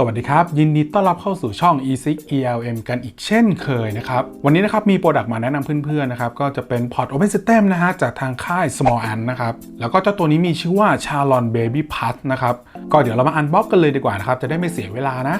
สวัสดีครับ ยินดีต้อนรับเข้าสู่ช่อง e 6 ELM กันอีกเช่นเคยนะครับ วันนี้นะครับมีโปรดักต์มาแนะนำเพื่อนๆนะครับ ก็จะเป็นพอร์ต Open System นะฮะ จากทางค่าย Small Ant นะครับ แล้วก็เจ้าตัวนี้มีชื่อว่า Charlon Baby Plus นะครับ ก็เดี๋ยวเรามาอันบ็อกกันเลยดีกว่านะครับ จะได้ไม่เสียเวลานะ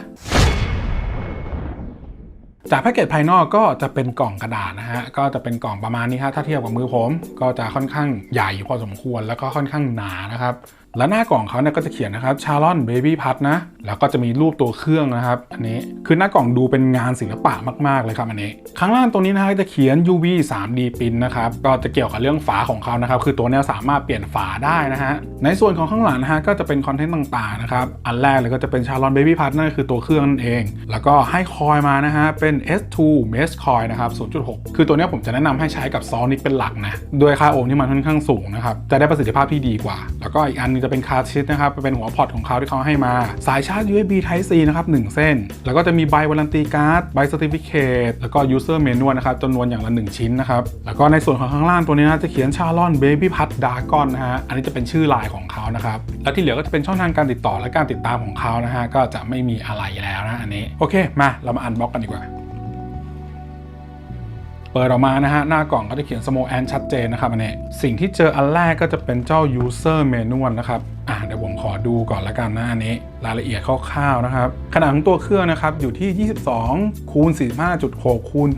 จากแพ็กเกจภายนอกก็จะเป็นกล่องกระดาษนะฮะ ก็จะเป็นกล่องประมาณนี้ฮะถ้าเทียบกับมือผม ก็จะค่อนข้างใหญ่อยู่พอสมควรแล้วก็ค่อนข้างหนานะครับแล้วหน้ากล่องเขาเนี่ยก็จะเขียนนะครับ Charlon Baby p u t นะ แล้วก็จะมีรูปตัวเครื่องนะครับอันนี้คือหน้ากล่องดูเป็นงานศิลปะมากๆเลยครับอันนี้ข้างล่างตรงนี้นะฮะจะเขียน UV 3D พินนะครับก็จะเกี่ยวกับเรื่องฝาของเขานะครับคือตัวเนี้ยสามารถเปลี่ยนฝาได้นะฮะในส่วนของข้างหลังนะฮะก็จะเป็นคอนเทนต์ต่างๆนะครับอันแรกเลยก็จะเป็น Charlon Baby p u t นั่นก็คือตัวเครื่องนั่นเอง แล้วก็ให้คอยมานะฮะเป็น S2 Mesh c o i นะครับ0.6 คือตัวเนี้ยผมจะแนะนำให้ใช้กับซอนิกเป็นหลักนะด้วยค่าโอห์มที่มันค่อนข้างสูงนะครับจะได้ประสิทธิภาพที่ดีกว่า แล้วก็อีกอันงจะเป็นคาร์ชิดนะครับเป็นหัวพอร์ตของเขาที่เขาให้มา สายชาร์จ USB Type C นะครับ1เส้น แล้วก็จะมีใบวารันตีการ์ดใบ Certificate แล้วก็ User Manual นะครับจำนวนอย่างละ 1 ชิ้นนะครับ แล้วก็ในส่วนของข้างล่างตัวนี้นะจะเขียน Charlon Baby p u t Dragon นะฮะอันนี้จะเป็นชื่อลายของเขานะครับแล้วที่เหลือก็จะเป็นช่องทางการติดต่อและการติดตามของเขานะฮะก็จะไม่มีอะไรแล้วนะอันนี้โอเคมาเรามาอันบ็อกกันดีกว่า เปิดออกมานะฮะ หน้ากล่องก็จะเขียน small a n ชัดเจนนะครับอันนี้ สิ่งที่เจออันแรกก็จะเป็นเจ้า user manual นะครับ อ่าเดี๋ยวผมขอดูก่อนละกันนะอันนี้ รายละเอียดคร่าวๆนะครับ ขนาดของตัวเครื่องนะครับอยู่ที่ 22คูณ45.6คูณ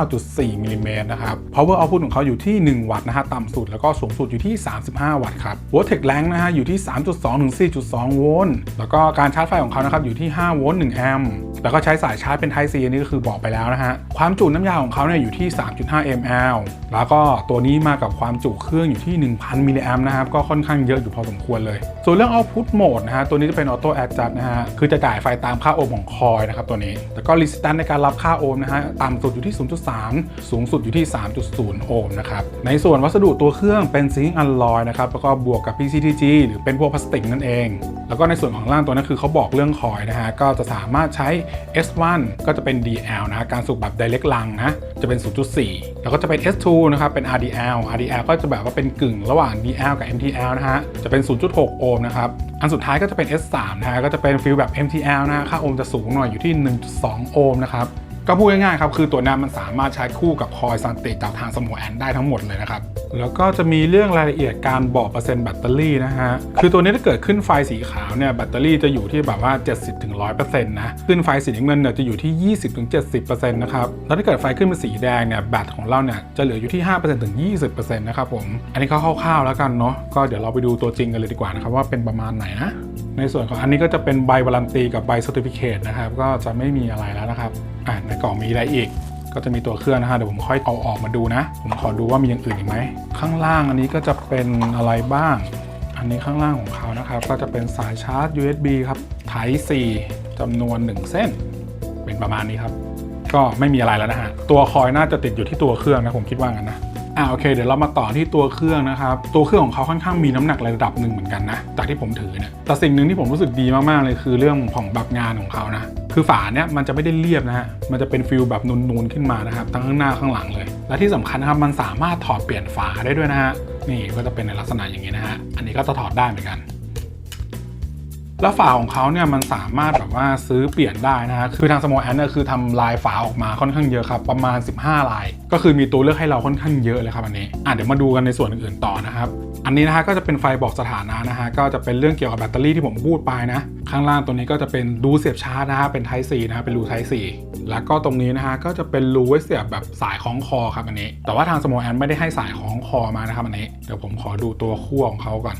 79.4มิลลิเมตรนะครับ power output ของเขาอยู่ที่ 1 วัตต์นะฮะต่ำสุดแล้วก็สูงสุดอยู่ที่ 35 วัตต์ครับ voltage range นะฮะอยู่ที่ 3.2 ถึง 4.2 โวลต์แล้วก็การชาร์จไฟของเขานะครับอยู่ที่ 5 โวลต์1แอมป์แล้วก็ใช้สายชาร์จเป็น Type C อันนี้ก็คือบอกไปแล้วนะฮะความจุน้ำยาของเขาเนี่ยอยู่ที่ 3.5 ml แล้วก็ตัวนี้มากับความจุเครื่องอยู่ที่ 1,000มิลลิแอมป์นะครับก็ค่อนข้างเยอะอยู่พอสมควรเลย ส่วนเรื่อง output mode นะฮะ ตัวนี้จะเป็น auto adjust นะฮะ คือจะจ่ายไฟตามค่าโอห์มของคอยนะครับตัวนี้ แล้วก็ resistance ในการรับค่าโอห์มนะฮะ ต่ำสุดอยู่ที่ 0.3 สูงสุดอยู่ที่ 3.0 โอห์มนะครับ ในส่วนวัสดุตัวเครื่องเป็นซิงค์อัลลอยนะครับ แล้วก็บวกกับ PCTG หรือเป็นพวกพลาสติกนั่นเอง แล้วก็ในส่วนของล่างตัวนั้นคือเขาบอกเรื่องคอยนะฮะ ก็จะสามารถใช้ S1 ก็จะเป็น DL นะ การสูบแบบ direct ลังนะ จะเป็น 0.4 แล้วก็จะเป็น S2 นะครับ เป็น RDL RDL ก็จะแบบว่าเป็นกึ่งระหว่าง DL กับ MTL นะฮะ จะเป็น 0.6 โอห์มนะครับอันสุดท้ายก็จะเป็น S3 นะฮะก็จะเป็นฟิลแบบ MTL นะฮะค่าโอห์มจะสูงหน่อยอยู่ที่ 1.2 โอห์มนะครับ ก็พูดง่ายๆครับคือตัวนั้มันสามารถใช้คู่กับคอยซันติจากทางสโมแอนได้ทั้งหมดเลยนะครับ แล้วก็จะมีเรื่องรายละเอียดการบอกเปอร์เซ็นต์แบตเตอรี่นะฮะ คือตัวนี้ถ้าเกิดขึ้นไฟสีขาวเนี่ยแบตเตอรี่จะอยู่ที่แบบว่า 70-100%นะขึ้นไฟสีน้ำเงินเนี่ยจะอยู่ที่ 20-70%นะครับแล้วถ้าเกิดไฟขึ้นเป็นสีแดงเนี่ยแบตของเราเนี่ยจะเหลืออยู่ที่ 5%ถึง 20%นะครับผมอันนี้ก็คร่าวๆแล้วกันเนาะก็เดี๋ยวเราไปดูตัวจริงกันเลยดีกว่านะครับว่าเป็นประมาณไหนนะ ในส่วนของอันนี้ก็จะเป็นใบวารันตีกับใบ Certificate นะครับ ก็จะไม่มีอะไรแล้วนะครับ อ่าในกล่องมีอะไรอีก ก็จะมีตัวเครื่องนะฮะเดี๋ยวผมค่อยเอาออกมาดูนะ ผมขอดูว่ามีอย่างอื่นอีกไหม ข้างล่างอันนี้ก็จะเป็นอะไรบ้าง อันนี้ข้างล่างของเขานะครับ ก็จะเป็นสายชาร์จ USB ครับ Type C จำนวน 1 เส้น เป็นประมาณนี้ครับ ก็ไม่มีอะไรแล้วนะฮะ ตัวคอยน่าจะติดอยู่ที่ตัวเครื่องนะผมคิดว่างั้นนะ อ่าโอเค เดี๋ยวเรามาต่อที่ตัวเครื่องนะครับ ตัวเครื่องของเขาค่อนข้างมีน้ำหนักระดับหนึ่งเหมือนกันนะจากที่ผมถือเนี่ยแต่สิ่งหนึ่งที่ผมรู้สึกดีมากๆเลยคือเรื่องของบักงานของเขานะคือฝาเนี่ยมันจะไม่ได้เรียบนะฮะมันจะเป็นฟิลแบบนูนๆขึ้นมานะครับทั้งข้างหน้าข้างหลังเลย และที่สำคัญนะครับมันสามารถถอดเปลี่ยนฝาได้ด้วยนะฮะนี่ก็จะเป็นในลักษณะอย่างนี้นะฮะอันนี้ก็จะถอดได้เหมือนกัน แล้วฝาของเขาเนี่ยมันสามารถแบบว่าซื้อเปลี่ยนได้นะฮะคือทางสโมแอนเนี่ยคือทำลายฝาออกมาค่อนข้างเยอะครับ ประมาณ 15 ลาย ก็คือมีตัวเลือกให้เราค่อนข้างเยอะเลยครับอันนี้อะเดี๋ยวมาดูกันในส่วนอื่นต่อนะครับอันนี้นะฮะก็จะเป็นไฟบอกสถานะนะฮะก็จะเป็นเรื่องเกี่ยวกับแบตเตอรี่ที่ผมพูดไปนะข้างล่างตัวนี้ก็จะเป็นรูเสียบชาร์จนะฮะเป็น Type C นะฮะเป็นรู Type C แล้วก็ตรงนี้นะฮะก็จะเป็นรูไว้เสียบแบบสายคล้องคอครับอันนี้ แต่ว่าทางสโมแอนไม่ได้ให้สายคล้องคอมานะครับอันนี้เดี๋ยวผมขอดูตัวขั้วของเขาก่อน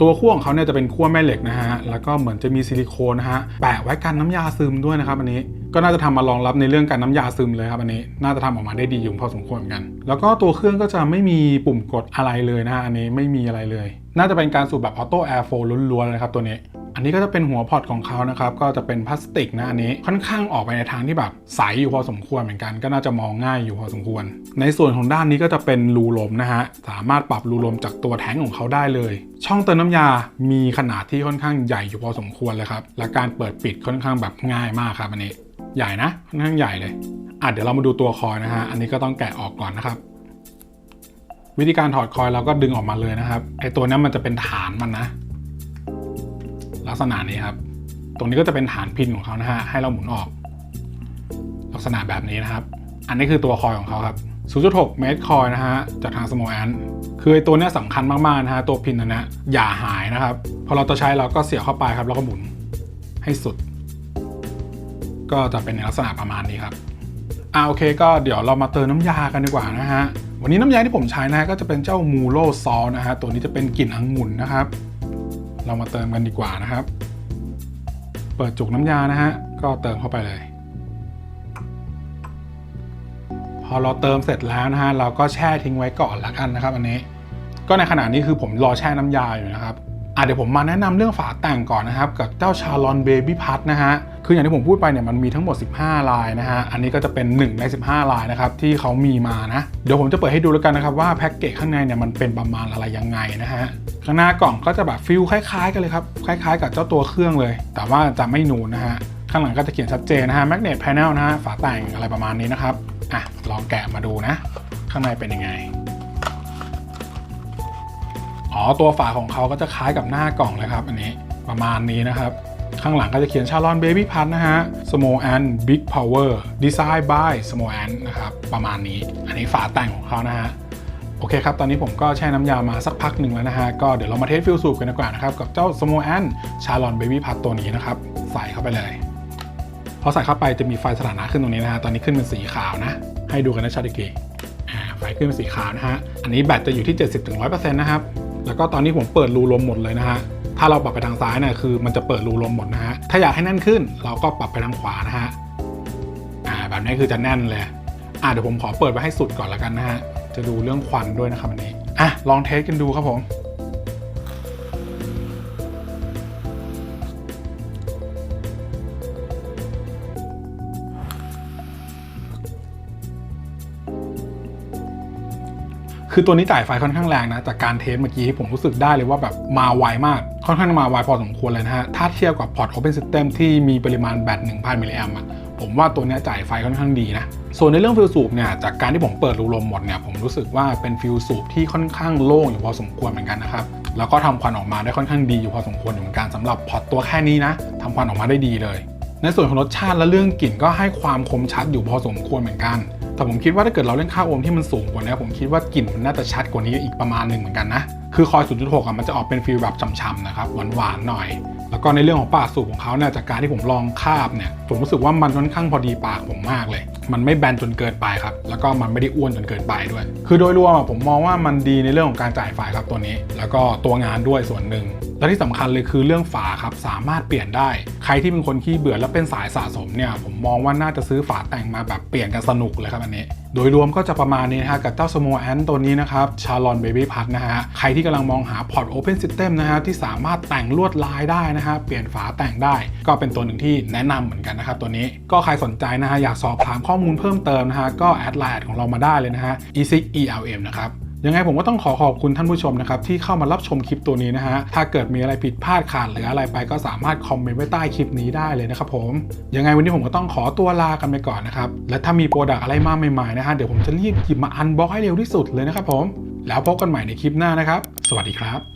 ตัวขั้วของเขาเนี่ยจะเป็นขั้วแม่เหล็กนะฮะ แล้วก็เหมือนจะมีซิลิโคนนะฮะ แปะไว้กันน้ำยาซึมด้วยนะครับอันนี้ ก็น่าจะทำมารองรับในเรื่องการน้ำยาซึมเลยครับอันนี้ น่าจะทำออกมาได้ดีอยู่พอสมควรเหมือนกัน แล้วก็ตัวเครื่องก็จะไม่มีปุ่มกดอะไรเลยนะฮะ อันนี้ไม่มีอะไรเลย น่าจะเป็นการสูบแบบออโต้แอร์โฟล้วนๆเลยครับตัวนี้ อันนี้ก็จะเป็นหัวพอร์ตของเขานะครับ ก็จะเป็นพลาสติกนะอันนี้ค่อนข้างออกไปในทางที่แบบใสอยู่พอสมควรเหมือนกัน ก็น่าจะมองง่ายอยู่พอสมควร ในส่วนของด้านนี้ก็จะเป็นรูลมนะฮะ สามารถปรับรูลมจากตัวแท้งของเขาได้เลย ช่องเติมน้ำยา มีขนาดที่ค่อนข้างใหญ่อยู่พอสมควรเลยครับ และการเปิดปิดค่อนข้างแบบง่ายมากครับอันนี้ ใหญ่นะ ค่อนข้างใหญ่เลย อะเดี๋ยวเรามาดูตัวคอยนะฮะ อันนี้ก็ต้องแกะออกก่อนนะครับวิธีการถอดคอยเราก็ดึงออกมาเลยนะครับไอตัวนี้มันจะเป็นฐานมันนะ ลักษณะนี้ครับ ตรงนี้ก็จะเป็นฐานพินของเขานะฮะให้เราหมุนออก ลักษณะแบบนี้นะครับ อันนี้คือตัวคอยของเขาครับ 0.6 เมตรคอยนะฮะจากทาง Small Ant คือตัวเนี้ยสำคัญมากๆนะฮะตัวพินอันนี้อย่าหายนะครับพอเราจะใช้เราก็เสียบเข้าไปครับ แล้วก็หมุนให้สุด ก็จะเป็นในลักษณะประมาณนี้ครับอ่าโอเค ก็เดี๋ยวเรามาเติมน้ำยากันดีกว่านะฮะวันนี้น้ำยาที่ผมใช้นะฮะก็จะเป็นเจ้ามูโรซอลนะฮะตัวนี้จะเป็นกลิ่นองุ่นนะครับ เรามาเติมกันดีกว่านะครับ เปิดจุกน้ำยานะฮะ ก็เติมเข้าไปเลย พอเราเติมเสร็จแล้วนะฮะ เราก็แช่ทิ้งไว้ก่อนละกันนะครับ อันนี้ ก็ในขณะนี้คือผมรอแช่น้ำยาอยู่นะครับอะเดี๋ยวผมมาแนะนำเรื่องฝาแต่งก่อนนะครับ กับเจ้าชาลอนเบบี้พัทนะฮะ คืออย่างที่ผมพูดไปเนี่ยมันมีทั้งหมด 15 ลายนะฮะ อันนี้ก็จะเป็น 1 ใน 15 ลายนะครับที่เขามีมานะ เดี๋ยวผมจะเปิดให้ดูแล้วกันนะครับว่าแพ็กเกจข้างในเนี่ยมันเป็นประมาณอะไรยังไงนะฮะ ข้างหน้ากล่องก็จะแบบฟิลคล้ายๆ กันเลยครับ คล้ายๆ กับเจ้าตัวเครื่องเลย แต่ว่าจะไม่นูนนะฮะ ข้างหลังก็จะเขียนชัดเจนนะฮะ Magnet Panel นะฮะ ฝาแต่งอะไรประมาณนี้นะครับ อะ ลองแกะมาดูนะ ข้างในเป็นยังไงอ๋อตัวฝาของเขาก็จะคล้ายกับหน้ากล่องเลยครับ อันนี้ประมาณนี้นะครับ ข้างหลังก็จะเขียนชาลอนเบบี้พัทนะฮะ Small and Big Power Design by Small and นะครับ ประมาณนี้ อันนี้ฝาแต่งของเขานะฮะ โอเคครับ ตอนนี้ผมก็แช่น้ำยามาสักพักหนึ่งแล้วนะฮะ ก็เดี๋ยวเรามาเทสฟิลสูบกันดีกว่านะครับ กับเจ้า Small and ชาลอนเบบี้พัทตัวนี้นะครับ ใส่เข้าไปเลยพอใส่เข้าไปจะมีไฟสถานะขึ้นตรงนี้นะฮะ ตอนนี้ขึ้นเป็นสีขาวนะ ให้ดูกันนะชัดอีกทีไฟขึ้นเป็นสีขาวนะฮะ อันนี้แบตจะอยู่ที่ 70-100%นะครับ แล้วก็ตอนนี้ผมเปิดรูลมหมดเลยนะฮะ ถ้าเราปรับไปทางซ้ายเนี่ยคือมันจะเปิดรูลมหมดนะฮะ ถ้าอยากให้แน่นขึ้น เราก็ปรับไปทางขวานะฮะ อ่าแบบนี้คือจะแน่นเลย อ่าเดี๋ยวผมขอเปิดไว้ให้สุดก่อนแล้วกันนะฮะ จะดูเรื่องควันด้วยนะครับอันนี้ อะลองเทสกันดูครับผมคือตัวนี้จ่ายไฟค่อนข้างแรงนะ จากการเทสเมื่อกี้ผมรู้สึกได้เลยว่าแบบมาไวมาก ค่อนข้างมาไวพอสมควรเลยนะฮะ ถ้าเทียบกับพอร์ต Open System ที่มีปริมาณแบต 1,000 มิลลิแอมป์อะผมว่าตัวนี้จ่ายไฟค่อนข้างดีนะ ส่วนในเรื่องฟิลสูบเนี่ย จากการที่ผมเปิดรูลมหมดเนี่ย ผมรู้สึกว่าเป็นฟิลสูบที่ค่อนข้างโล่งอยู่พอสมควรเหมือนกันนะครับ แล้วก็ทำควันออกมาได้ค่อนข้างดีอยู่พอสมควรเหมือนกันสำหรับพอร์ตตัวแค่นี้นะทำควันออกมาได้ดีเลย ในส่วนของรสชาติและเรื่องกลิ่นก็ให้ความคมชัดอยู่พอสมควรเหมือนกัน แต่ผมคิดว่าถ้าเกิดเราเล่นค่าโอห์มที่มันสูงกว่านี้ผมคิดว่ากลิ่นมันน่าจะชัดกว่านี้อีกประมาณหนึ่งเหมือนกันนะ คือคอย 0.6อะมันจะออกเป็นฟีลแบบฉ่ำๆนะครับหวานๆหน่อย แล้วก็ในเรื่องของปากสูบของเขาเนี่ยจากการที่ผมลองคาบเนี่ยผมรู้สึกว่ามันค่อนข้างพอดีปากผมมากเลย มันไม่แบนจนเกินไปครับ แล้วก็มันไม่ได้อ้วนจนเกินไปด้วย คือโดยรวมอะผมมองว่ามันดีในเรื่องของการจ่ายไฟครับตัวนี้ แล้วก็ตัวงานด้วยส่วนหนึ่งและที่สำคัญเลยคือเรื่องฝาครับสามารถเปลี่ยนได้ ใครที่เป็นคนขี้เบื่อและเป็นสายสะสมเนี่ยผมมองว่าน่าจะซื้อฝาแต่งมาแบบเปลี่ยนกันสนุกเลยครับอันนี้ โดยรวมก็จะประมาณนี้นะฮะกับเจ้าสโมแอนตัวนี้นะครับชาลอนเบบี้พัทนะฮะใครที่กำลังมองหาพอร์ต Open System นะฮะที่สามารถแต่งลวดลายได้นะฮะเปลี่ยนฝาแต่งได้ ก็เป็นตัวหนึ่งที่แนะนำเหมือนกันนะครับตัวนี้ก็ใครสนใจนะฮะอยากสอบถามข้อมูลเพิ่มเติมนะฮะก็แอดไลน์ของเรามาได้เลยนะฮะ e 6 elm นะครับ ยังไงผมก็ต้องขอขอบคุณท่านผู้ชมนะครับที่เข้ามารับชมคลิปตัวนี้นะฮะ ถ้าเกิดมีอะไรผิดพลาดขาดหรืออะไรไปก็สามารถคอมเมนต์ไว้ใต้คลิปนี้ได้เลยนะครับผม ยังไงวันนี้ผมก็ต้องขอตัวลากันไปก่อนนะครับ และถ้ามีโปรดักอะไรมาใหม่ๆนะฮะเดี๋ยวผมจะรีบหยิบมาอันบ็อกให้เร็วที่สุดเลยนะครับผม แล้วพบกันใหม่ในคลิปหน้านะครับ สวัสดีครับ